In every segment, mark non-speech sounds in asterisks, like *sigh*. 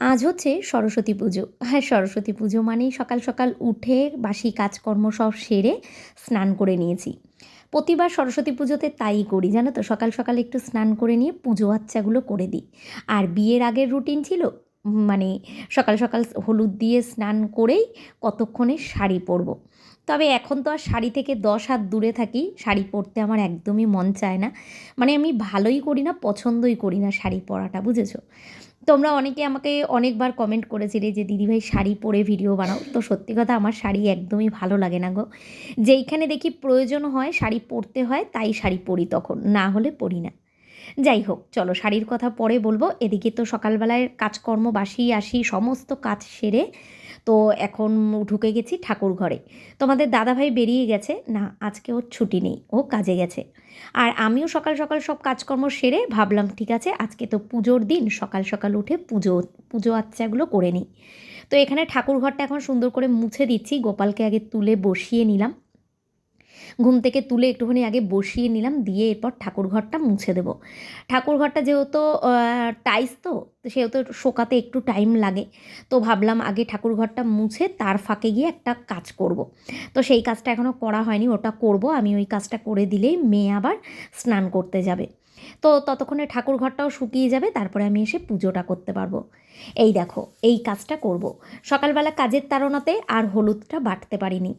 আজ হচ্ছে সরস্বতী পুজো। হ্যাঁ সরস্বতী পুজো মানেই সকাল সকাল উঠে বাসি কাজকর্ম সব সেরে স্নান করে নিয়েছি। প্রতিবার সরস্বতী পুজোতে তাই করি, জানো তো? সকাল সকাল একটু স্নান করে নিয়ে পুজো আচ্চাগুলো করে দিই। আর বিয়ের আগের রুটিন ছিল মানে সকাল সকাল হলুদ দিয়ে স্নান করেই কতক্ষণে শাড়ি পরবো। তবে এখন তো আর শাড়ি থেকে দশ হাত দূরে থাকি, শাড়ি পরতে আমার একদমই মন চায় না। মানে আমি ভালোই করি না, পছন্দই করি না শাড়ি পরাটা, বুঝেছ? তোমরা অনেকে আমাকে অনেকবার কমেন্ট করেছিলে যে দিদিভাই শাড়ি পরে ভিডিও বানাও। তো সত্যি কথা, আমার শাড়ি একদমই ভালো লাগে না গো। যেইখানে দেখি প্রয়োজন হয় শাড়ি পরতে হয়, তাই শাড়ি পরি তখন, না হলে পরি না। যাই হোক, চলো শাড়ির কথা পরে বলব। এদিকে তো সকালবেলায় কাজকর্ম বাসি আসি সমস্ত কাজ সেরে তো এখন ঢুকে গেছি ঠাকুর ঘরে। তোমাদের দাদাভাই বেরিয়ে গেছে। না, আজকে ওর ছুটি নেই, ও কাজে গেছে। আর আমিও সকাল সকাল সব কাজকর্ম সেরে ভাবলাম, ঠিক আছে, আজকে তো পুজোর দিন, সকাল সকাল উঠে পুজো পুজো আচ্চাগুলো করে নিই। তো এখানে ঠাকুর ঘরটা এখন সুন্দর করে মুছে দিচ্ছি, গোপালকে আগে তুলে বসিয়ে নিলাম। ঘুম থেকে তুলে একটুখানি আগে বসিয়ে নিলাম, দিয়ে এরপর ঠাকুরঘরটা মুছে দেবো। ঠাকুরঘরটা যেহেতু টাইস তো সেহেতু শোকাতে একটু টাইম লাগে। তো ভাবলাম আগে ঠাকুরঘরটা মুছে তার ফাঁকে গিয়ে একটা কাজ করব। তো সেই কাজটা এখনও করা হয়নি, ওটা করব। আমি ওই কাজটা করে দিলেই মেয়ে আবার স্নান করতে যাবে। তো ততক্ষণে ঠাকুর ঘরটাও শুকিয়ে যাবে, তারপরে আমি এসে পুজোটা করতে পারব। এই দেখো, এই কাজটা করব। সকালবেলা কাজের তাড়নাতে আর হলুদটা বাটতে পারিনি।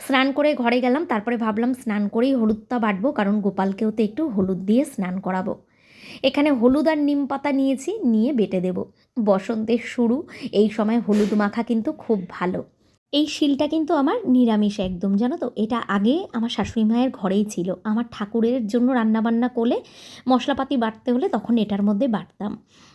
স্নান করে ঘরে গেলাম, তারপরে ভাবলাম স্নান করেই হলুদটা বাটবো, কারণ গোপালকেও তো একটু হলুদ দিয়ে স্নান করাবো। এখানে হলুদ আর নিম পাতা নিয়েছি, নিয়ে বেটে দেব। বসন্তের শুরু, এই সময় হলুদ মাখা কিন্তু খুব ভালো। এই শিলটা কিন্তু আমার নিরামিষ একদম, জানো তো? এটা আগে আমার শাশুড়ি মায়ের ঘরেই ছিল। আমার ঠাকুরের জন্য রান্নাবান্না করলে, মশলাপাতি বাটতে হলে তখন এটার মধ্যে বাটতাম।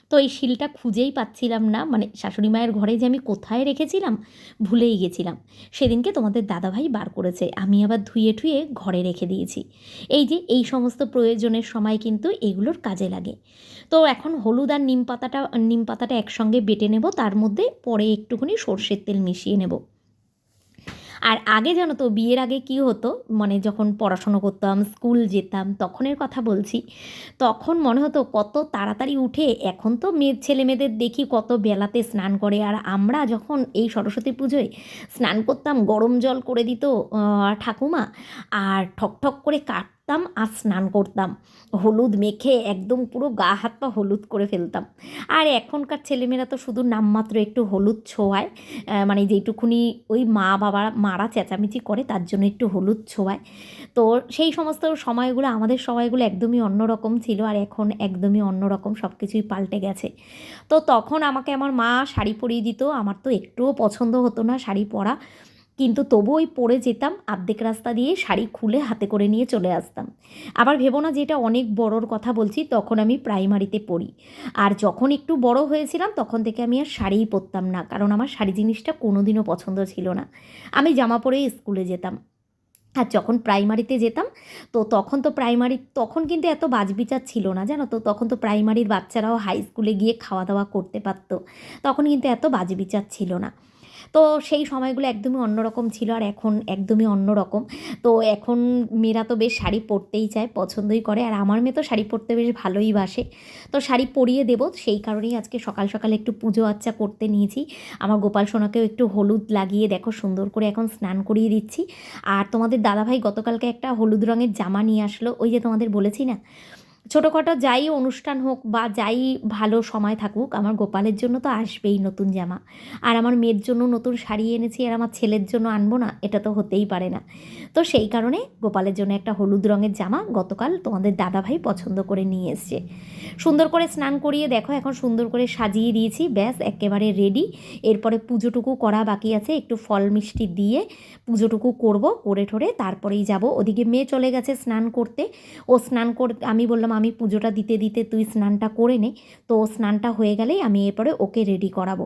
তো এই শিলটা খুঁজেই পাচ্ছিলাম না। মানে শাশুড়ি মায়ের ঘরে যে আমি কোথায় রেখেছিলাম, ভুলেই গেছিলাম। সেদিনকে তোমাদের দাদাভাই বার করেছে। আমি আবার ধুয়ে ঠুয়ে ঘরে রেখে দিয়েছি। এই যে, এই সমস্ত প্রয়োজনের সময় কিন্তু এগুলোর কাজে লাগে। তো এখন হলুদ আর নিম পাতাটা নিম পাতাটা একসঙ্গে বেটে নেব। তার মধ্যে পরে একটুখানি সর্ষের তেল মিশিয়ে নেব। আর আগে জানো তো বিয়ের আগে কি হতো? মানে যখন পড়াশুনো করতাম, স্কুল যেতাম, তখনের কথা বলছি। তখন মনে হতো কত তাড়াতাড়ি উঠে এখন তো মেয়ে, ছেলে মেয়েদের দেখি কত বেলাতে স্নান করে। আর আমরা যখন এই সরস্বতী পুজোয় স্নান করতাম, গরম জল করে দিত ঠাকুমা, আর ঠক ঠক করে কাটতাম আর স্নান করতাম। হলুদ মেখে একদম পুরো গা হাত পা হলুদ করে ফেলতাম। আর এখনকার ছেলেমেয়েরা তো শুধু নামমাত্র একটু হলুদ ছোঁয়ায় মানে যেটুকুনি ওই মা বাবা মারা চেঁচামেচি করে, তার জন্য একটু হলুদ ছোঁয়ায়। তো সেই সমস্ত সময়গুলো আমাদের সময়গুলো একদমই অন্যরকম ছিল, আর এখন একদমই অন্যরকম সব কিছুই পাল্টে গেছে। তো তখন আমাকে আমার মা শাড়ি পরিয়ে দিত, আমার তো একটুও পছন্দ হতো না শাড়ি পরা। কিন্তু তবু ওই পরে যেতাম, আর্ধেক রাস্তা দিয়ে শাড়ি খুলে হাতে করে নিয়ে চলে আসতাম। আবার ভেবো না যে এটা অনেক বড়োর কথা বলছি, তখন আমি প্রাইমারিতে পড়ি। আর যখন একটু বড় হয়েছিলাম, তখন থেকে আমি আর শাড়িই পরতাম না, কারণ আমার শাড়ি জিনিসটা কোনোদিনও পছন্দ ছিল না। আমি জামা পরেই স্কুলে যেতাম। আর যখন প্রাইমারিতে যেতাম, তো তখন তো প্রাইমারি, তখন কিন্তু এত বাজবিচার ছিল না, জানো তো? তখন তো প্রাইমারির বাচ্চারাও হাই স্কুলে গিয়ে খাওয়া দাওয়া করতে পারতো। তখন কিন্তু এত বাজবিচার ছিল না। তো সেই সময়গুলো একদমই অন্যরকম ছিল আর এখন একদমই অন্যরকম। তো এখন মেয়েরা তো বেশ শাড়ি পরতেই চায়, পছন্দই করে। আর আমার মেয়ে তো শাড়ি পরতে বেশ ভালোই বাসে। তো শাড়ি পরিয়ে দেবো, সেই কারণেই আজকে সকাল সকাল একটু পুজো আচ্চা করতে নিয়েছি। আমার গোপাল সোনাকেও একটু হলুদ লাগিয়ে দেখো সুন্দর করে এখন স্নান করিয়ে দিচ্ছি। আর তোমাদের দাদাভাই গতকালকে একটা হলুদ রঙের জামা নিয়ে আসলো। ওই যে তোমাদের বলেছি না? ছোটোখাটো যাই অনুষ্ঠান হোক বা যাই ভালো সময় থাকুক, আমার গোপালের জন্য তো আসবেই নতুন জামা। আর আমার মেয়ের জন্য নতুন শাড়ি এনেছি আর আমার ছেলের জন্য আনব না, এটা তো হতেই পারে না। তো সেই কারণে গোপালের জন্য একটা হলুদ রঙের জামা গতকাল তোমাদের দাদাভাই পছন্দ করে নিয়ে এসছে। সুন্দর করে স্নান করিয়ে দেখো, এখন সুন্দর করে সাজিয়ে দিয়েছি, ব্যাস একেবারে রেডি এরপরে পুজোটুকু করা বাকি আছে, একটু ফল মিষ্টি দিয়ে পুজোটুকু করব, করে ঠোরে তারপরেই যাব। ওদিকে মেয়ে চলে গেছে স্নান করতে। ও স্নান কর আমি বললাম আমি পুজোটা দিতে দিতে তুই স্নানটা করে নে। তো স্নানটা হয়ে গেলেই আমি এরপরে ওকে রেডি করাবো।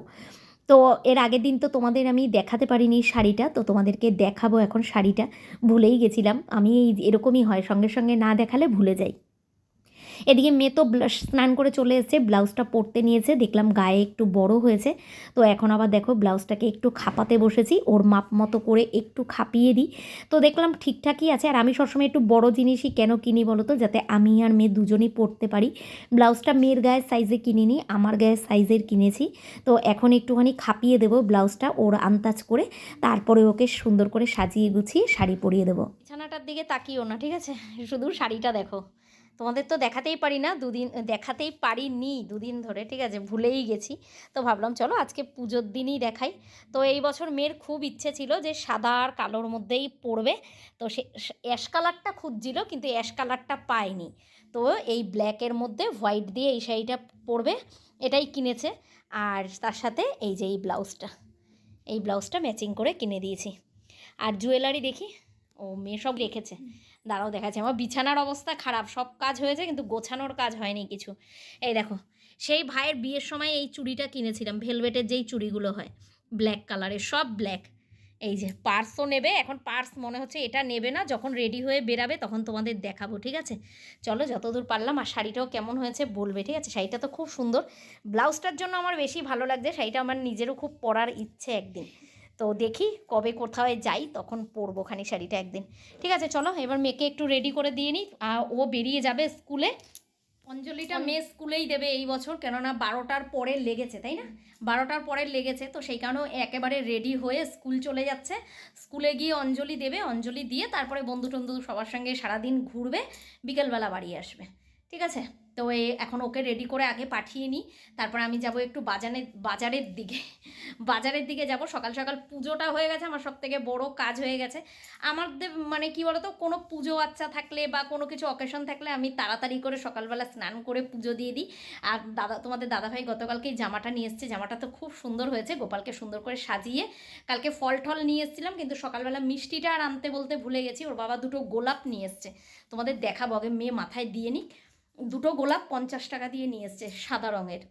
তো এর আগের দিন তো তোমাদের আমি দেখাতে পারিনি শাড়িটা, তো তোমাদেরকে দেখাবো এখন শাড়িটা। ভুলেই গেছিলাম। আমি এই এরকমই হয়, সঙ্গে সঙ্গে না দেখালে ভুলে যাই। এদিকে মেয়ে তো স্নান করে চলে এসেছে, ব্লাউজটা পরতে নিয়েছে, দেখলাম গায়ে একটু বড় হয়েছে। তো এখন আবার দেখো ব্লাউজটাকে একটু খাপাতে বসেছি, ওর মাপ মতো করে একটু খাপিয়ে দিই। তো দেখলাম ঠিকঠাকই আছে, আর আমি সবসময় একটু বড় জিনিসই কেন কিনি বলো তো, যাতে আমি আর মেয়ে দুজনেই পরতে পারি। ব্লাউজটা মেয়ের গায়ের সাইজে কিনিনি, আমার গায়ের সাইজের কিনেছি। তো এখন একটুখানি খাপিয়ে দেবো ব্লাউজটা ওর আন্দাজ করে, তারপরে ওকে সুন্দর করে সাজিয়ে গুছিয়ে শাড়ি পরিয়ে দেবো। বিছানাটার দিকে তাকিও না, ঠিক আছে? শুধু শাড়িটা দেখো। তোমাদের তো দেখাতেই পারি না, দুদিন দেখাতেই পারিনি, দুদিন ধরে, ঠিক আছে, ভুলেই গেছি। তো ভাবলাম, চলো আজকে পুজোর দিনই দেখাই। তো এই বছর মেয়ের খুব ইচ্ছে ছিল যে সাদা আর কালোর মধ্যেই পরবে তো সে অ্যাশ কালারটা খুঁজছিল, কিন্তু অ্যাশ কালারটা পায়নি। তো এই ব্ল্যাকের মধ্যে হোয়াইট দিয়ে এই শাড়িটা পরবে, এটাই কিনেছে। আর তার সাথে এই যে এই ব্লাউজটা এই ব্লাউজটা ম্যাচিং করে কিনে দিয়েছি। আর জুয়েলারি দেখি? ও, মেয়ে সব রেখেছে। দাঁড়াও দেখাচ্ছে। আমার বিছানার অবস্থা খারাপ, সব কাজ হয়েছে কিন্তু গোছানোর কাজ হয়নি কিছু। এই দেখো, সেই ভাইয়ের বিয়ের সময় এই চুড়িটা কিনেছিলাম, ভেলভেটের যেই চুড়িগুলো হয় ব্ল্যাক কালারের সব ব্ল্যাক এই যে পার্সও নেবে, এখন পার্স মনে হচ্ছে এটা নেবে না, যখন রেডি হয়ে বেরাবে তখন তোমাদের দেখাবো, ঠিক আছে? চলো যতদূর পারলাম, আর শাড়িটাও কেমন হয়েছে বলবে, ঠিক আছে? শাড়িটা তো খুব সুন্দর। ব্লাউজটার জন্য আমার বেশি ভালো লাগছে, শাড়িটা আমার নিজেরও খুব পরার ইচ্ছে একদিন। তো দেখি কবে কোথাও যাই, তখন পরবো খানি শাড়িটা একদিন। ঠিক আছে, চলো, এবার মেয়েকে একটু রেডি করে দিয়ে নিই। ও বেরিয়ে যাবে স্কুলে। অঞ্জলিটা মেয়ে স্কুলেই দেবে এই বছর, কেননা বারোটার পরে লেগেছে, তাই না? বারোটার পরে লেগেছে, তো সেই কারণে একেবারে রেডি হয়ে স্কুল চলে যাচ্ছে। স্কুলে গিয়ে অঞ্জলি দেবে, অঞ্জলি দিয়ে তারপরে বন্ধু টন্ধু সবার সঙ্গে সারাদিন ঘুরবে, বিকেলবেলা বাড়ি আসবে। ঠিক আছে? তো এখন ওকে রেডি করে আগে পাঠিয়ে নিই। তারপর আমি যাব একটু বাজারে বাজারের দিকে। *laughs* বাজারের দিকে যাব। সকাল সকাল পুজোটা হয়ে গেছে। আমার সব থেকে বড় কাজ হয়ে গেছে। আমাদের মানে কি বলতো, কোনো পুজো আচ্ছা থাকলে বা কোনো কিছু অকেশন থাকলে আমি তাড়াতাড়ি করে সকালবেলা স্নান করে পুজো দিয়ে দিই। আর দাদা, তোমাদের দাদাভাই গতকালকে এই জামাটা নিয়ে এসছে। জামাটা তো খুব সুন্দর হয়েছে। গোপালকে সুন্দর করে সাজিয়ে কালকে ফল টল নিয়ে এসেছিলাম। কিন্তু সকালবেলা মিষ্টিটা আর আনতে বলতে ভুলে গেছি। ওর বাবা দুটো গোলাপ নিয়ে এসছে। তোমাদের দেখাবো। আগে মেয়ে মাথায় দিয়ে নিক। দুটো গোলাপ পঞ্চাশ টাকা দিয়ে নিয়ে এসছে সাদা রঙের।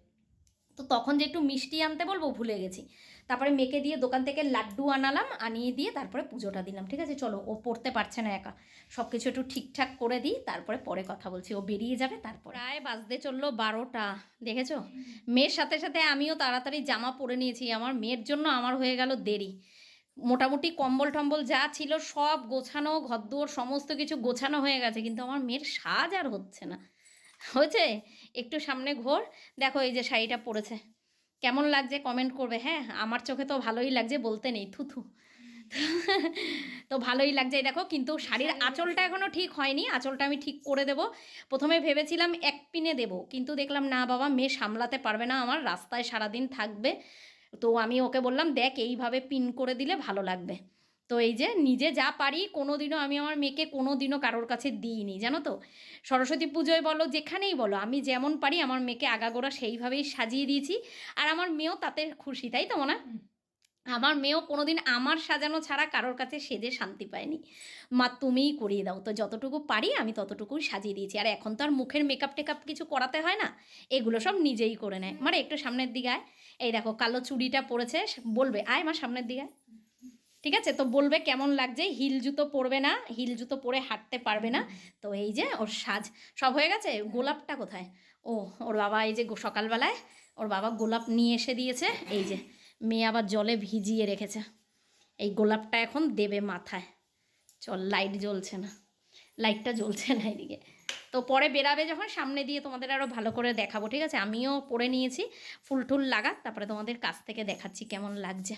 তো তখন যে একটু মিষ্টি আনতে বলব, ভুলে গেছি। তারপরে মেয়েকে দিয়ে দোকান থেকে লাড্ডু আনালাম, আনিয়ে দিয়ে তারপরে পুজোটা দিলাম, ঠিক আছে? চলো, ও পড়তে পারছে না একা। সব কিছু একটু ঠিকঠাক করে দিই, তারপরে পরে কথা বলছি, ও বেরিয়ে যাবে, তারপর। প্রায় বাজতে চলল বারোটা, দেখেছ? মেয়ের সাথে সাথে আমিও তাড়াতাড়ি জামা পরে নিয়েছি, আমার মেয়ের জন্য আমার হয়ে গেল দেরি। মোটামুটি কম্বল টম্বল যা ছিল সব গোছানো ঘরদোর সমস্ত কিছু গোছানো হয়ে গেছে, কিন্তু আমার মেয়ের সাজ আর হচ্ছে না। হয়েছে? একটু সামনে ঘোর। দেখো এই যে শাড়িটা পরেছে। কেমন লাগছে কমেন্ট করবে? হ্যাঁ আমার চোখে তো ভালোই লাগছে বলতে নেই থুথু তো ভালোই লাগছে এই দেখো কিন্তু শাড়ির আঁচলটা এখনও ঠিক হয়নি আঁচলটা আমি ঠিক করে দেব। প্রথমে ভেবেছিলাম এক পিনে দেব কিন্তু দেখলাম না বাবা মেয়ে সামলাতে পারবে না আমার রাস্তায় সারাদিন থাকবে। তো আমি ওকে বললাম দেখ এইভাবে পিন করে দিলে ভালো লাগবে। তো এই যে নিজে যা পারি কোনো দিনও আমি আমার মেয়েকে কোনো দিনও কারোর কাছে দিইনি, জানো তো? সরস্বতী পুজোয় বলো, যেখানেই বলো, আমি যেমন পারি আমার মেয়েকে আগাগোড়া সেইভাবেই সাজিয়ে দিয়েছি। আর আমার মেয়েও তাতে খুশি, তাই তো মনে? আমার মেয়েও কোনোদিন আমার সাজানো ছাড়া কারোর কাছে সেজে শান্তি পায়নি। মা, তুমিই করিয়ে দাও, তো যতটুকু পারি আমি ততটুকুই সাজিয়ে দিয়েছি। আর এখন তো আর মুখের মেকআপ টেকআপ কিছু করাতে হয় না, এগুলো সব নিজেই করে নেয়। মানে একটু সামনের দিকে আয়। এই দেখো, কালো চুড়িটা পরেছে, বলবে, আয় মা, সামনের দিকে আয়। ঠিক আছে? তো বলবে কেমন লাগছে? হিল জুতো পরবে না, হিল জুতো পরে হাঁটতে পারবে না। তো এই যে ওর সাজ, সব হয়ে গেছে? গোলাপটা কোথায়? ও ওর বাবা এই যে সকালবেলায় ওর বাবা গোলাপ নিয়ে এসে দিয়েছে। এই যে মেয়ে আবার জলে ভিজিয়ে রেখেছে। এই গোলাপটা এখন দেবে মাথায়। চল লাইট জ্বলছে না। লাইটটা জ্বলছে না এদিকে। তো পরে বেরাবে যখন সামনে দিয়ে তোমাদের আরও ভালো করে দেখাবো, ঠিক আছে? আমিও পরে নিয়েছি ফুল টুল লাগা, তারপরে তোমাদের কাছ থেকে দেখাচ্ছি কেমন লাগছে।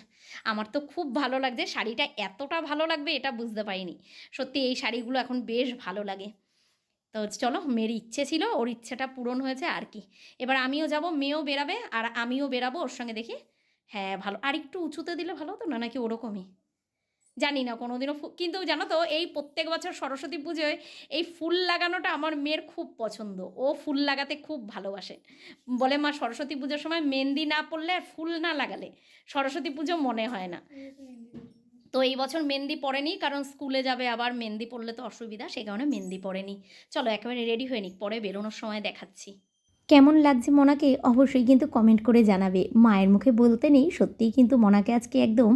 আমার তো খুব ভালো লাগছে, শাড়িটা এতটা ভালো লাগবে এটা বুঝতে পারিনি। সত্যি এই শাড়িগুলো এখন বেশ ভালো লাগে। তো চলো, মেয়ের ইচ্ছে ছিল, ওর ইচ্ছেটা পূরণ হয়েছে আর কি। এবার আমিও যাব, মেয়েও বেরাবে, আর আমিও বেরাবো ওর সঙ্গে দেখি। হ্যাঁ ভালো। আর একটু উঁচুতে দিলে ভালো হতো না? নাকি ওরকমই? জানি না কোনোদিনও কিন্তু জানো তো, এই প্রত্যেক বছর সরস্বতী পুজোয় এই ফুল লাগানোটা আমার মেয়ের খুব পছন্দ। ও ফুল লাগাতে খুব ভালোবাসে। বলে মা, সরস্বতী পুজোর সময় মেহেন্দি না পড়লে আর ফুল না লাগালে সরস্বতী পুজো মনে হয় না। তো এই বছর মেহেন্দি পড়েনি কারণ স্কুলে যাবে আবার মেহেন্দি পড়লে তো অসুবিধা, সেই কারণে মেহেন্দি পড়েনি চলো একেবারে রেডি হয়ে নিক, পরে বেরোনোর সময় দেখাচ্ছি। কেমন লাগছে মনাকে? অবশ্যই কিন্তু কমেন্ট করে জানাবে। মায়ের মুখে বলতে নেই, সত্যিই কিন্তু মনাকে আজকে একদম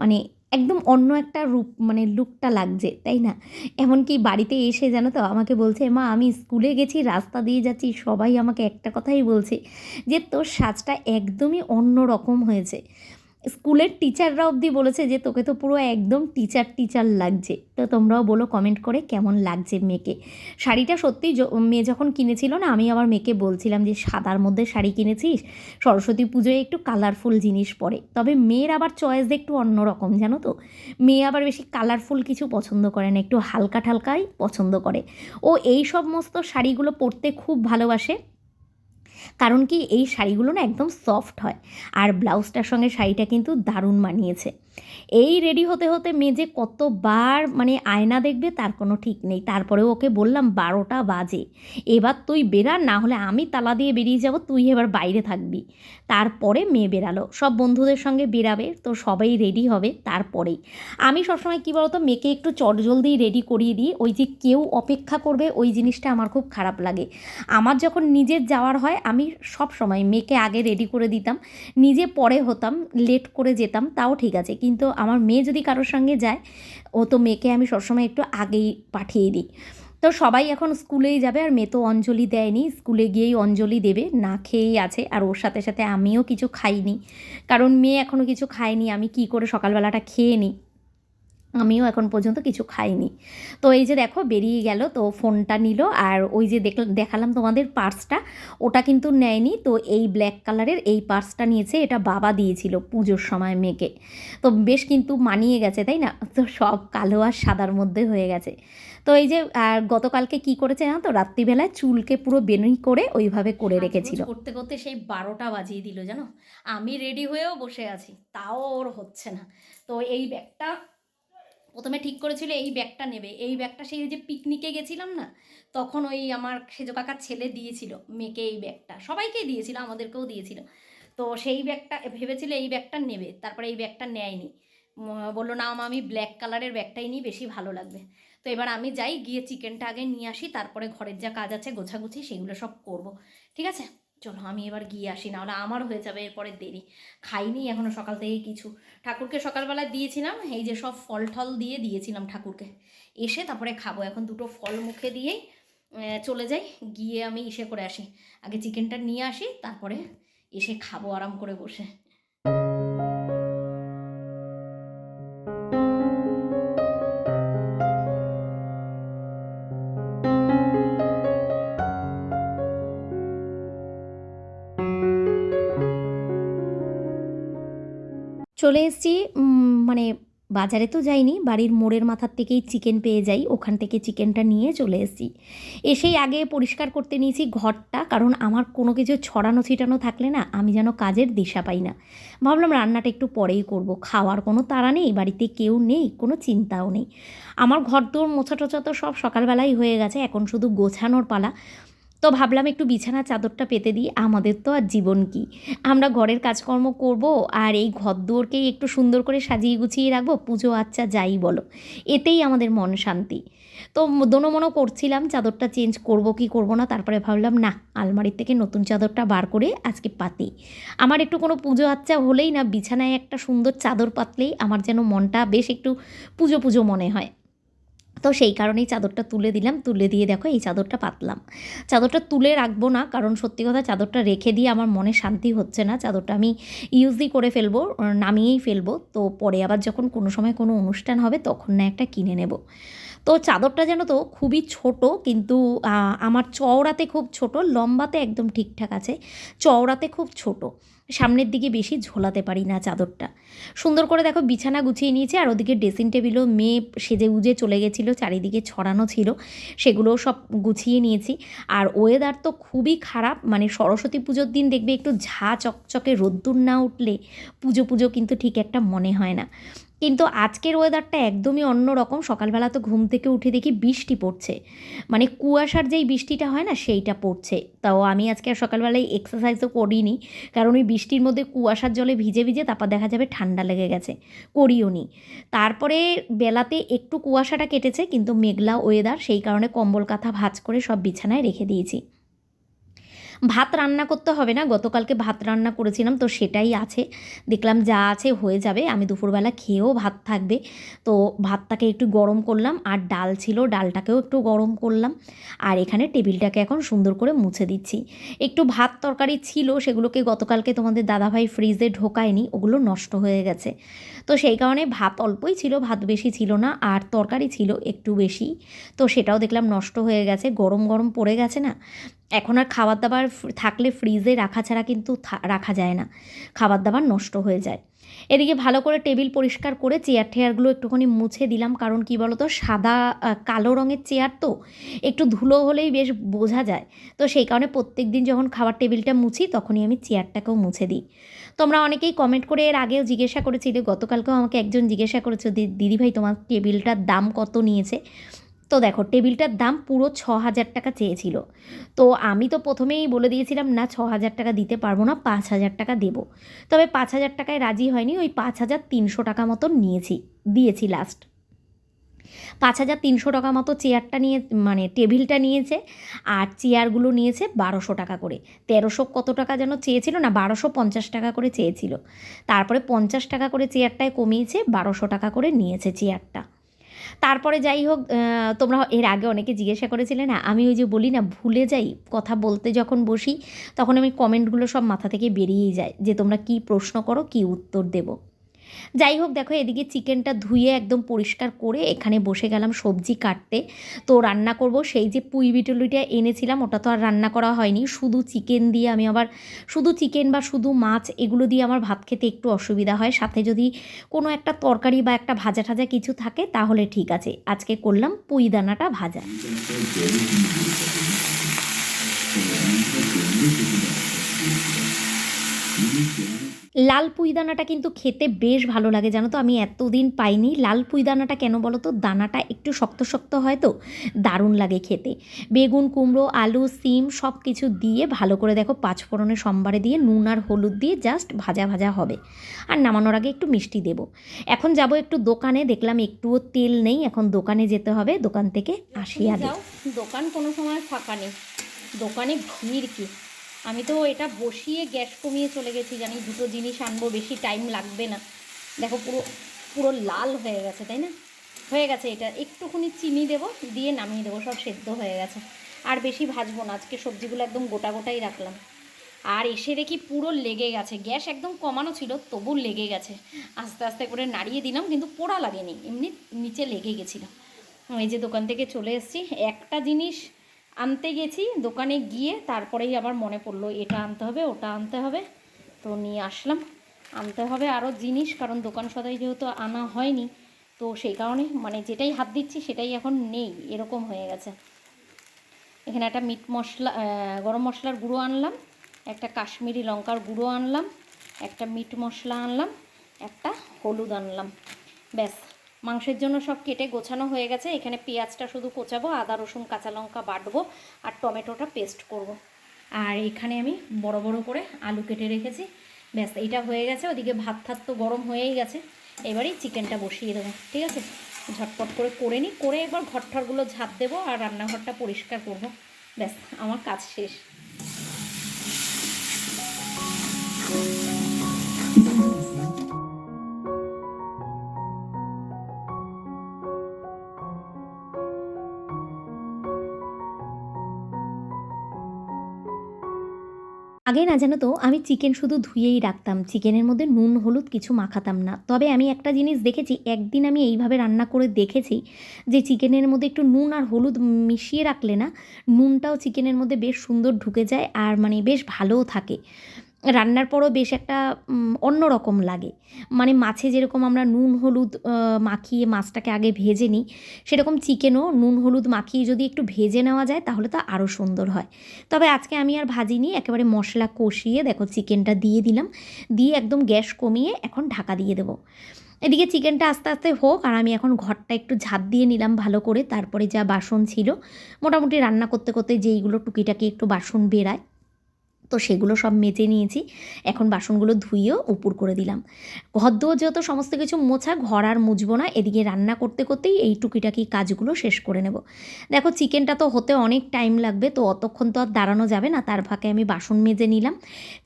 মানে একদম অন্য একটা রূপ মানে লুকটা লাগছে, তাই না? এমনকি বাড়িতে এসে জানো তো, আমাকে বলছে, মা, আমি স্কুলে গেছি, রাস্তা দিয়ে যাচ্ছি, সবাই আমাকে একটা কথাই বলছে যে, তোর সাজটা একদমই অন্য রকম হয়েছে। স্কুলের টিচাররা অবধি বলেছে যে, তোকে তো পুরো একদম টিচার টিচার লাগছে। তো তোমরাও বলো কমেন্ট করে কেমন লাগছে মেয়েকে। শাড়িটা সত্যি মেয়ে যখন কিনেছিল না, আমি আবার মেয়েকে বলছিলাম যে, সাদার মধ্যে শাড়ি কিনেছিস? সরস্বতী পুজোয় একটু কালারফুল জিনিস পরে। তবে মেয়ের আবার চয়েস একটু অন্যরকম জানো তো? মেয়ে আবার বেশি কালারফুল কিছু পছন্দ করে না, একটু হালকা ঠালকাই পছন্দ করে। ও এই সমস্ত শাড়িগুলো পরতে খুব ভালোবাসে। কারণ কি এই শাড়িগুলো না একদম সফট হয়। আর ব্লাউজটার সঙ্গে শাড়িটা কিন্তু দারুণ মানিয়েছে। এই রেডি হতে হতে মেয়ে যে কতবার মানে আয়না দেখবে তার কোনো ঠিক নেই। তারপরে ওকে বললাম, বারোটা বাজে। এবার তুই বেরা না হলে আমি তালা দিয়ে বেরিয়ে যাব, তুই এবার বাইরে থাকবি। তারপরে মেয়ে বেরালো। সব বন্ধুদের সঙ্গে বেরাবে, তো সবাই রেডি হবে তারপরেই। আমি সবসময় কী বলতো, মেয়েকে একটু চটজলদি রেডি করিয়ে দিই। ওই যে কেউ অপেক্ষা করবে, ওই জিনিসটা আমার খুব খারাপ লাগে। আমার যখন নিজের যাওয়ার হয়, আমি সব সময় মেয়েকে আগে রেডি করে দিতাম। নিজে পরে হতাম লেট করে যেতাম, তাও ঠিক আছে। কিন্তু আমার মেয়ে যদি কারোর সঙ্গে যায়, ও তো মেয়েকে আমি সবসময় একটু আগেই পাঠিয়ে দিই। তো সবাই এখন স্কুলেই যাবে, আর মেয়ে তো অঞ্জলি দেয়নি। স্কুলে গিয়েই অঞ্জলি দেবে, না খেয়েই আছে, আর ওর সাথে সাথে আমিও কিছু খাইনি। কারণ মেয়ে এখনও কিছু খায়নি, আমি কি করে সকালবেলাটা খেয়ে নিই? আমিও এখন পর্যন্ত কিছু খাইনি। তো এই যে দেখো বেরিয়ে গেল তো ফোনটা নিল আর ওই যে দেখ দেখালাম তোমাদের পার্সটা ওটা কিন্তু নেয়নি। তো এই ব্ল্যাক কালারের এই পার্সটা নিয়েছে এটা বাবা দিয়েছিল পুজোর সময় মেয়েকে। তো বেশ কিন্তু মানিয়ে গেছে তাই না? তো সব কালো আর সাদার মধ্যে হয়ে গেছে। তো এই যে আর গতকালকে কি করেছে না তো? রাত্রিবেলায় চুলকে পুরো বেনুই করে ওইভাবে করে রেখেছিল। করতে করতে সেই বারোটা বাজিয়ে দিল জানো? আমি রেডি হয়েও বসে আছি তাও ওর হচ্ছে না। তো এই ব্যাগটা প্রথমে ঠিক করেছিল, এই ব্যাগটা নেবে। এই ব্যাগটা সেই যে পিকনিকে গেছিলাম না, তখন ওই আমার সেজো কাকার ছেলে দিয়েছিল, মেয়েকে এই ব্যাগটা। সবাইকেই দিয়েছিল, আমাদেরকেও দিয়েছিল। তো সেই ব্যাগটা, ভেবেছিল এই ব্যাগটা নেবে, তারপরে এই ব্যাগটা নেয়নি। বলল, না আমি ব্ল্যাক কালারের ব্যাগটাই নিই, বেশি ভালো লাগবে। তো এবার আমি যাই, গিয়ে চিকেনটা আগে নিয়ে আসি, তারপরে ঘরের যা কাজ আছে, গোছাগুছি, সেগুলো সব করব। ঠিক আছে? চলো আমি এবার গিয়ে আসি না হলে আমার হয়ে যাবে এরপরে দেরি। খাইনি এখনও সকাল থেকে কিছু। ঠাকুরকে সকালবেলায় দিয়েছিলাম, এই যে সব ফল ঠল দিয়ে দিয়েছিলাম ঠাকুরকে। এসে তারপরে খাব, এখন দুটো ফল মুখে দিয়েই চলে যাই, গিয়ে আমি ইসে করে আসি। আগে চিকেনটা নিয়ে আসি, তারপরে এসে খাব আরাম করে বসে। চলে এসেছি মানে বাজারে তো যাইনি, বাড়ির মোড়ের মাথার থেকেই চিকেন পেয়ে যাই, ওখান থেকে চিকেনটা নিয়ে চলে এসেছি। এসেই আগে পরিষ্কার করতে নিয়েছি ঘরটা, কারণ আমার কোনো কিছু ছড়ানো ছিটানো থাকলে না আমি যেন কাজের দিশা পাই না। ভাবলাম রান্নাটা একটু পরেই করব, খাওয়ার কোনো তাড়া নেই, বাড়িতে কেউ নেই, কোনো চিন্তাও নেই। আমার ঘর দৌড় মোছা টোছা তো সব সকালবেলাই হয়ে গেছে, এখন শুধু গোছানোর পালা। তো ভাবলাম একটু বিছানা চাদরটা পেতে দিই, আমাদের তো আর জীবন কি। আমরা ঘরের কাজকর্ম করব আর এই ঘর দুয়ারকেই একটু সুন্দর করে সাজিয়ে গুছিয়ে রাখব, পুজো আচ্ছা যাই বলো। এতেই আমাদের মন শান্তি। তো দোনো মনো করছিলাম চাদরটা চেঞ্জ করব কি করব না, তারপরে ভাবলাম না, আলমারির থেকে নতুন চাদরটা বার করে আজকে পাতি। আমার একটু কোনো পুজো আচ্ছা হলেই না, বিছানায় একটা সুন্দর চাদর পাতলেই আমার যেন মনটা বেশ একটু পুজো পুজো মনে হয়। তো সেই কারণেই চাদরটা তুলে দিলাম। তুলে দিয়ে দেখো এই চাদরটা পাতলাম। চাদরটা তুলে রাখব না, কারণ সত্যি কথা চাদরটা রেখে দিয়ে আমার মনে শান্তি হচ্ছে না। চাদরটা আমি ইউজই করে ফেলব নামিয়েই ফেলব। তো পরে আবার যখন কোনো সময় কোনো অনুষ্ঠান হবে তখন না একটা কিনে নেব। তো চাদরটা যেন তো খুবই ছোট, কিন্তু আমার চওড়াতে খুব ছোট, লম্বাতে একদম ঠিকঠাক আছে। চওড়াতে খুব ছোট। সামনের দিকে বেশি ঝোলাতে পারি না চাদরটা। সুন্দর করে দেখো বিছানা গুছিয়ে নিয়েছে আর ওদিকে ড্রেসিং টেবিলও মেয়ে সেজে উজে চলে গেছিল, চারিদিকে ছড়ানো ছিল সেগুলোও সব গুছিয়ে নিয়েছি। আর ওয়েদার তো খুবই খারাপ মানে সরস্বতী পুজোর দিন দেখবে একটু ঝা চকচকে রোদ্দুর না উঠলে পুজো পুজো কিন্তু ঠিক একটা মনে হয় না। কিন্তু আজকের ওয়েদারটা একদমই অন্য রকম। সকালবেলা তো ঘুম থেকে উঠে দেখি বৃষ্টি পড়ছে। মানে কুয়াশার যেই বৃষ্টিটা হয় না, সেইটা পড়ছে। তাও আমি আজকে আর সকালবেলায় এক্সারসাইজও করিনি। কারণ ওই বৃষ্টির মধ্যে কুয়াশার জলে ভিজে ভিজে তারপর দেখা যাবে ঠান্ডা লেগে গেছে। করিও নি। তারপরে বেলাতে একটু কুয়াশাটা কেটেছে, কিন্তু মেঘলা ওয়েদার সেই কারণে কম্বল, কাঁথা ভাজ করে সব বিছানায় রেখে দিয়েছি। ভাত রান্না করতে হবে না। গতকালকে ভাত রান্না করেছিলাম, তো সেটাই আছে। দেখলাম যা আছে, হয়ে যাবে। আমি দুপুরবেলা খেয়েও ভাত থাকবে। তো ভাতটাকে একটু গরম করলাম, আর ডাল ছিল, ডালটাকেও একটু গরম করলাম। আর এখানে টেবিলটাকে এখন সুন্দর করে মুছে দিচ্ছি। একটু ভাত তরকারি ছিল, সেগুলোকে গতকালকে তোমাদের দাদাভাই ফ্রিজে ঢোকায়নি, ওগুলো নষ্ট হয়ে গেছে। তো সেই কারণে ভাত অল্পই ছিল, ভাত বেশি ছিল না, আর তরকারি ছিল একটু বেশি। তো সেটাও দেখলাম নষ্ট হয়ে গেছে, গরম গরম পড়ে গেছে না। এখন আর খাবার দাবার থাকলে ফ্রিজে রাখা ছাড়া কিন্তু রাখা যায় না। খাবার দাবার নষ্ট হয়ে যায়। এদিকে ভালো করে টেবিল পরিষ্কার করে চেয়ার টেয়ারগুলো একটুখানি মুছে দিলাম, কারণ কি বলতো, সাদা কালো রঙের চেয়ার তো, একটু ধুলো হলেই বেশ বোঝা যায়। তো সেই কারণে প্রত্যেক দিন যখন খাবার টেবিলটা মুছি, তখনই আমি চেয়ারটাকেও মুছে দিই। তোমরা অনেকেই কমেন্ট করে এর আগেও জিজ্ঞাসা করেছিলে, গতকালকেও আমাকে একজন জিজ্ঞাসা করেছ, "দি- দিদিভাই, তোমার টেবিলটার দাম কত নিয়েছে? তো দেখো, টেবিলটার দাম পুরো ছ হাজার টাকা চেয়েছিল। তো আমি তো প্রথমেই বলে দিয়েছিলাম, না ছ হাজার টাকা দিতে পারব না পাঁচ হাজার টাকা দেবো। তবে পাঁচ হাজার টাকায় রাজি হয়নি, ওই পাঁচ হাজার তিনশো টাকা মতো নিয়েছি, দিয়েছি লাস্ট পাঁচ হাজার তিনশো টাকা মতো চেয়ারটা নিয়ে মানে টেবিলটা নিয়েছে, আর চেয়ারগুলো নিয়েছে বারোশো টাকা করে। তেরোশো কত টাকা যেন চেয়েছিল না, বারোশো পঞ্চাশ টাকা করে চেয়েছিল। তারপরে পঞ্চাশ টাকা করে চেয়ারটায় কমিয়েছে, বারোশো টাকা করে নিয়েছে চেয়ারটা। তারপরে যাই হোক তোমরা এর আগে অনেকে জিজ্ঞাসা করেছিলে না, আমি ওই যে বলি না, ভুলে যাই, কথা বলতে যখন বসি, তখন আমি কমেন্টগুলো সব মাথা থেকে বেরিয়েই যায় যে তোমরা কি প্রশ্ন করো, কি উত্তর দেবো। যাই হোক, দেখো এদিকে চিকেনটা ধুয়ে একদম পরিষ্কার করে এখানে বসে গেলাম সবজি কাটতে। তো রান্না করব, সেই যে পুঁই বিটুলিটা এনেছিলাম, ওটা তো আর রান্না করা হয়নি। শুধু চিকেন দিয়ে আমি আবার, শুধু চিকেন বা শুধু মাছ, এগুলো দিয়ে আমার ভাত খেতে একটু অসুবিধা হয়। সাথে যদি কোনো একটা তরকারি বা একটা ভাজা ঠাজা কিছু থাকে, তাহলে ঠিক আছে। আজকে করলাম পুঁই দানাটা ভাজা। লাল পুঁইদানাটা কিন্তু খেতে বেশ ভালো লাগে, জানো তো? আমি এতদিন পাইনি। লাল পুঁইদানাটা কেন বলো তো? দানাটা একটু শক্ত শক্ত হয় তো, দারুণ লাগে খেতে। বেগুন কুমড়ো, আলু, সিম সব কিছু দিয়ে ভালো করে দেখো পাঁচফোড়নে সম্বারে দিয়ে, নুন আর হলুদ দিয়ে জাস্ট ভাজা ভাজা হবে। আর নামানোর আগে একটু মিষ্টি দেব। এখন যাব একটু দোকানে, দেখলাম একটুও তেল নেই, এখন দোকানে যেতে হবে, দোকান থেকে আসি আগে। দোকান কোনো সময় ফাঁকা নেই। দোকানে ভিড় কি? আমি তো এটা বসিয়ে গ্যাস কমিয়ে চলে গেছি, জানি দুটো জিনিস আনব, বেশি টাইম লাগবে না। দেখো পুরো পুরো লাল হয়ে গেছে, তাই না? হয়ে গেছে এটা। একটুখানি চিনি দেবো, দিয়ে নামিয়ে দেবো, সব সেদ্ধ হয়ে গেছে। আর বেশি ভাজবো না, আজকে সবজিগুলো একদম গোটা গোটাই রাখলাম। আর এসে দেখি পুরো লেগে গেছে। গ্যাস একদম কমানো ছিল, তবু লেগে গেছে। আস্তে আস্তে করে নাড়িয়ে দিলাম, কিন্তু পোড়া লাগেনি। এমনি নিচে লেগে গেছিল। এই যে দোকান থেকে চলে এসেছি। একটা জিনিস আনতে গেছি, দোকানে গিয়ে তারপরেই আবার মনে পড়ল, এটা আনতে হবে, ওটা আনতে হবে। তো নিয়ে আসলাম। আনতে হবে আরও জিনিস, কারণ দোকান সদাই যেহেতু আনা হয়নি, তো সেই কারণে মানে যেটাই হাত দিচ্ছি সেটাই এখন নেই, এরকম হয়ে গেছে। এখানে একটা মিট মশলা গরম মশলার গুঁড়ো আনলাম, একটা কাশ্মীরি লঙ্কার গুঁড়ো আনলাম, একটা মিট মশলা আনলাম, একটা হলুদ আনলাম। ব্যাস মাংসের জন্য সব কেটে গোছানো হয়ে গেছে। এখানে পেঁয়াজটা শুধু কোচাবো, আদা, রসুন, কাঁচা লঙ্কা বাটবো আর টমেটোটা পেস্ট করব। আর এখানে আমি বড় বড় করে আলু কেটে রেখেছি। ব্যাস এটা হয়ে গেছে। ওদিকে ভাত থাত তো গরম হয়েই গেছে। এবারেই চিকেনটা বসিয়ে দেবো, ঠিক আছে? ঝটপট করে করে নিই। করে একবার ঘরঠরগুলো ঝাঁপ দেবো আর রান্নাঘরটা পরিষ্কার করব। ব্যাস, আমার কাজ শেষ। আগে না জানো তো, আমি চিকেন শুধু ধুয়েই রাখতাম। চিকেনের মধ্যে নুন, হলুদ কিছু মাখাতাম না। তবে আমি একটা জিনিস দেখেছি, একদিন আমি এইভাবে রান্না করে দেখেছি যে চিকেনের মধ্যে একটু নুন আর হলুদ মিশিয়ে রাখলে না, নুনটাও চিকেনের মধ্যে বেশ সুন্দর ঢুকে যায় আর মানে বেশ ভালোও থাকে। রান্নার পরও বেশ একটা উম, অন্যরকম লাগে। মানে মাছে যেরকম আমরা নুন হলুদ মাখিয়ে মাছটাকে আগে ভেজে নিই সেরকম চিকেনও নুন হলুদ মাখিয়ে যদি একটু ভেজে নেওয়া যায় তাহলে তো আরও সুন্দর হয়। তবে আজকে আমি আর ভাজিনি একেবারে মশলা কষিয়ে দেখো চিকেনটা দিয়ে দিলাম। দিয়ে একদম গ্যাস কমিয়ে এখন ঢাকা দিয়ে দেবো। এদিকে চিকেনটা আস্তে আস্তে হোক আর আমি এখন ঘরটা একটু ঝাঁপ দিয়ে নিলাম ভালো করে তারপরে যা বাসন ছিল মোটামুটি রান্না করতে করতে যেইগুলো টুকিটাকি একটু বাসন বেরায় তো সেগুলো সব মেজে নিয়েছি। এখন বাসনগুলো ধুয়েও উপর করে দিলাম। ঘর দোর যেহেতু সমস্ত কিছু মোছা, ঘর আর মুছবো না, এদিকে রান্না করতে করতেই এই টুকিটাকি কাজগুলো শেষ করে নেব। দেখো, চিকেনটা তো হতে অনেক টাইম লাগবে, তো অতক্ষণ তো আর দাঁড়ানো যাবে না, তার ফাঁকে আমি বাসন মেজে নিলাম।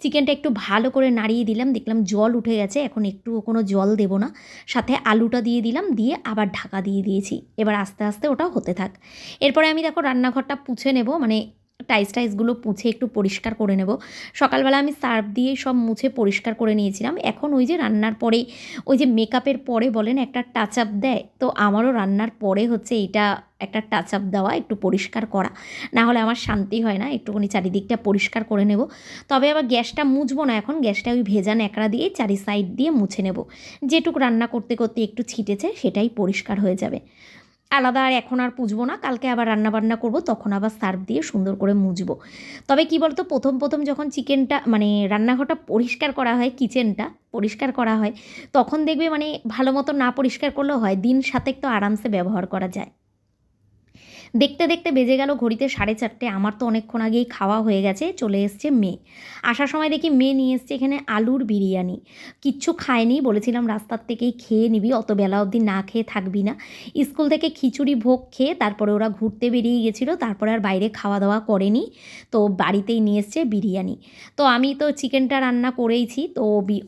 চিকেনটা একটু ভালো করে নাড়িয়ে দিলাম, দেখলাম জল উঠে গেছে, এখন একটু কোনো জল দেব না। সাথে আলুটা দিয়ে দিলাম, দিয়ে আবার ঢাকা দিয়ে দিয়েছি। এবার আস্তে আস্তে ওটা হতে থাক। এরপরে আমি দেখো, রান্নাঘরটা পুছে নেব মানে টাইস টাইসগুলো মুছে একটু পরিষ্কার করে নেব। সকালবেলা আমি সার্ফ দিয়ে সব মুছে পরিষ্কার করে নিয়েছিলাম। এখন ওই যে রান্নার পরে ওই যে মেকআপের পরে বলেন একটা টাচ আপ দেয়, তো আমারও রান্নার পরে হচ্ছে এটা একটা টাচ আপ দেওয়া, একটু পরিষ্কার করা। না হলে আমার শান্তি হয় না, একটুখানি চারিদিকটা পরিষ্কার করে নেব। তবে আবার গ্যাসটা মুছবো না এখন, গ্যাসটা ওই ভেজা ন্যাকড়া দিয়ে চারি সাইড দিয়ে মুছে নেব। যেটুকু রান্না করতে করতে একটু ছিটেছে, সেটাই পরিষ্কার হয়ে যাবে। আলাদা আর এখন আর পুজবো না, কালকে আবার রান্না বান্না করব, তখন আবার সার্ফ দিয়ে সুন্দর করে মুজবো। তবে কি বলতো, প্রথম প্রথম যখন চিকেনটা মানে রান্নাঘরটা পরিষ্কার করা হয়, কিচেনটা পরিষ্কার করা হয়, তখন দেখবে মানে ভালো মতো না পরিষ্কার করলেও হয়, দিন সাথে তো আরামসে ব্যবহার করা যায়। দেখতে দেখতে বেজে গেল ঘড়িতে সাড়ে চারটে। আমার তো অনেকক্ষণ আগেই খাওয়া হয়ে গেছে, চলে এসছে মেয়ে। আসার সময় দেখি মেয়ে নিয়ে এসছে এখানে আলুর বিরিয়ানি। কিচ্ছু খায়নি, বলেছিলাম রাস্তার থেকেই খেয়ে নিবি, অত বেলা অবধি না খেয়ে থাকবি না। স্কুল থেকে খিচুড়ি ভোগ খেয়ে তারপরে ওরা ঘুরতে বেরিয়ে গেছিল, তারপরে আর বাইরে খাওয়া দাওয়া করেনি। তো বাড়িতেই নিয়ে এসছে বিরিয়ানি। তো আমি তো চিকেনটা রান্না করেইছি, তো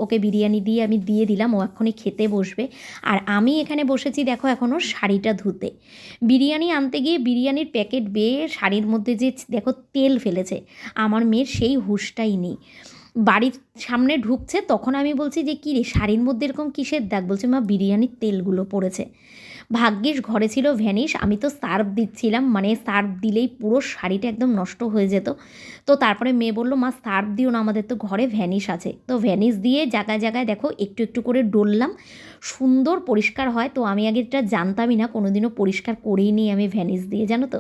ওকে বিরিয়ানি দিয়ে আমি দিয়ে দিলাম, ও এক্ষুনি খেতে বসবে। আর আমি এখানে বসেছি দেখো এখনও শাড়িটা ধুতে। বিরিয়ানি আনতে গিয়ে বিরিয়ানির প্যাকেট বেয়ে শাড়ির মধ্যে যে দেখো তেল ফেলেছে, আমার মেয়ের সেই হুশটাই নেই। বাড়ির সামনে ঢুকছে, তখন আমি বলছি যে কী রে শাড়ির মধ্যে এরকম কিসের দাগ? বলছে, মা, বিরিয়ানির তেলগুলো পড়েছে। ভাগ্যিস ঘরে ছিল ভ্যানিশ, আমি তো সার্ফ দিচ্ছিলাম মানে সার্ফ দিলেই পুরো শাড়িটা একদম নষ্ট হয়ে যেত। তো তারপরে মেয়ে বলল, মা, সার্ফ দিও না, আমাদের তো ঘরে ভ্যানিশ আছে। তো ভ্যানিশ দিয়ে জায়গায় জায়গায় দেখো, একটু একটু করে ডললাম। সুন্দর পরিষ্কার হয়, তো আমি আগে এটা জানতামই না, কোনোদিনও পরিষ্কার করেই নিই আমি ভ্যানিশ দিয়ে, জানো তো।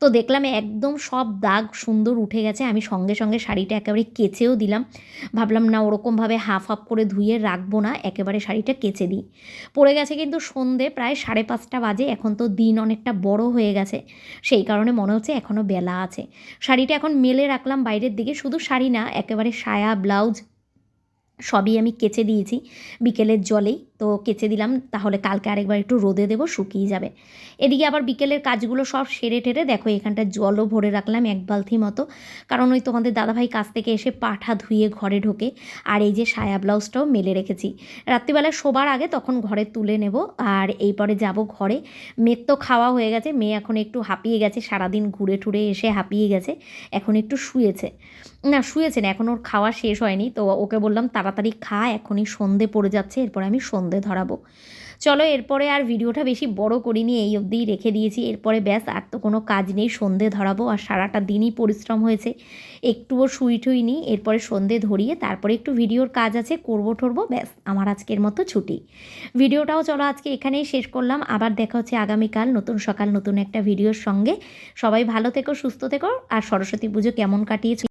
তো দেখলাম একদম সব দাগ সুন্দর উঠে গেছে, আমি সঙ্গে সঙ্গে শাড়িটা একেবারে কেচেও দিলাম। ভাবলাম, না, ওরকমভাবে হাফ হাফ করে ধুয়ে রাখব না, একেবারে শাড়িটা কেচে দিই। পড়ে গেছে কিন্তু সন্ধে, প্রায় সাড়ে পাঁচটা বাজে, এখন তো দিন অনেকটা বড় হয়ে গেছে। সেই কারণে মনে হচ্ছে এখনও বেলা আছে। শাড়িটা এখন মেলে রাখলাম বাইরের দিকে, শুধু শাড়ি না, একেবারে সায়া, ব্লাউজ সবই আমি কেচে দিয়েছি বিকেলের জলেই। তো কেচে দিলাম, তাহলে কালকে আরেকবার একটু রোদে দেবো, শুকিয়ে যাবে। এদিকে আবার বিকেলের কাজগুলো সব সেরে টেরে দেখো, এখানটা জলও ভরে রাখলাম এক বালতি মতো। কারণ ওই তোমাদের দাদাভাই কাছ থেকে এসে পাঠা ধুয়ে ঘরে ঢোকে, আর এই যে সায়া ব্লাউজটাও মেলে রেখেছি। রাত্রিবেলা শোবার আগে তখন ঘরে তুলে নেব, আর এই পরে যাব ঘরে। মেয়ের তো খাওয়া হয়ে গেছে, মেয়ে এখন একটু হাঁপিয়ে গেছে, সারাদিন ঘুরে টুরে এসে হাঁপিয়ে গেছে, এখন একটু শুয়েছে। না শুয়েছে না, এখন ওর খাওয়া শেষ হয়নি, তো ওকে বললাম, তাড়াতাড়ি খা, এখনই সন্ধে পড়ে যাচ্ছে, এরপর আমি সন্ধে ধরাবো। চলো এরপরে আর ভিডিওটা বেশি বড় করিনি, এই অবধিই রেখে দিয়েছি। এরপরে ব্যাস, আর তো কোনো কাজ নেই, সন্ধে ধরাবো। আর সারাটা দিনই পরিশ্রম হয়েছে, একটুও শুই টুই নিই এরপরে সন্ধে ধরিয়ে তারপরে একটু ভিডিওর কাজ আছে, করব ঠরবো, ব্যাস, আমার আজকের মতো ছুটি। ভিডিওটাও চলো আজকে এখানেই শেষ করলাম। আবার দেখা হচ্ছে আগামীকাল নতুন সকাল, নতুন একটা ভিডিওর সঙ্গে। সবাই ভালো থেকো, সুস্থ থেকো, আর সরস্বতী পুজো কেমন কাটিয়েছো